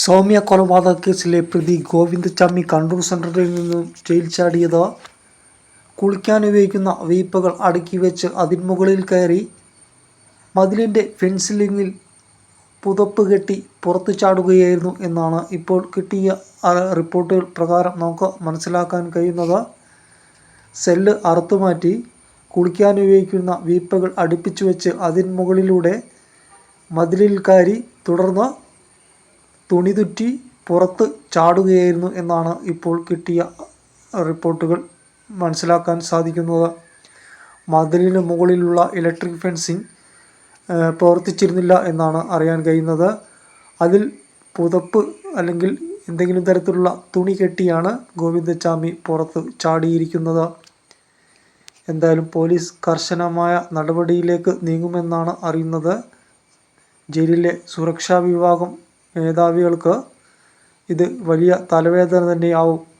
സൗമ്യ കൊലപാതക കേസിലെ പ്രതി ഗോവിന്ദ് ചമ്മി കണ്ണൂർ സെൻട്രലിൽ നിന്നും ജയിൽ ചാടിയത്. കുളിക്കാൻ ഉപയോഗിക്കുന്ന വീപ്പകൾ അടുക്കി വെച്ച് അതിന്മുകളിൽ കയറി. മതിലിന്റെ ഫെൻസിലിങ്ങിൽ പുതപ്പ് കെട്ടി പുറത്തു ചാടുകയായിരുന്നു എന്നാണ് ഇപ്പോൾ കിട്ടിയ റിപ്പോർട്ടുകൾ പ്രകാരം നമുക്ക് മനസ്സിലാക്കാൻ കഴിയുന്നത്. സെല്ല് അറുത്തുമാറ്റി കുളിക്കാൻ ഉപയോഗിക്കുന്ന വീപ്പകൾ അടുപ്പിച്ചു വെച്ച് അതിന്മുകളിലൂടെ മതിലിൽ കയറി തുടർന്ന് തുണി തുറ്റി പുറത്ത് ചാടുകയായിരുന്നു എന്നാണ് ഇപ്പോൾ കിട്ടിയ റിപ്പോർട്ടുകൾ മനസ്സിലാക്കാൻ സാധിക്കുന്നത്. മതിലിന് മുകളിലുള്ള ഇലക്ട്രിക് ഫെൻസിങ് പ്രവർത്തിച്ചിരുന്നില്ല എന്നാണ് അറിയാൻ കഴിയുന്നത്. അതിൽ പുതപ്പ് അല്ലെങ്കിൽ എന്തെങ്കിലും തരത്തിലുള്ള തുണി കെട്ടിയാണ് ഗോവിന്ദച്ചാമി പുറത്ത് ചാടിയിരിക്കുന്നത്. എന്തായാലും പോലീസ് കർശനമായ നടപടിയിലേക്ക് നീങ്ങുമെന്നാണ് അറിയുന്നത്. ജയിലിലെ സുരക്ഷാ വിഭാഗം മേധാവികൾക്ക് ഇത് വലിയ തലവേദന തന്നെയാവും.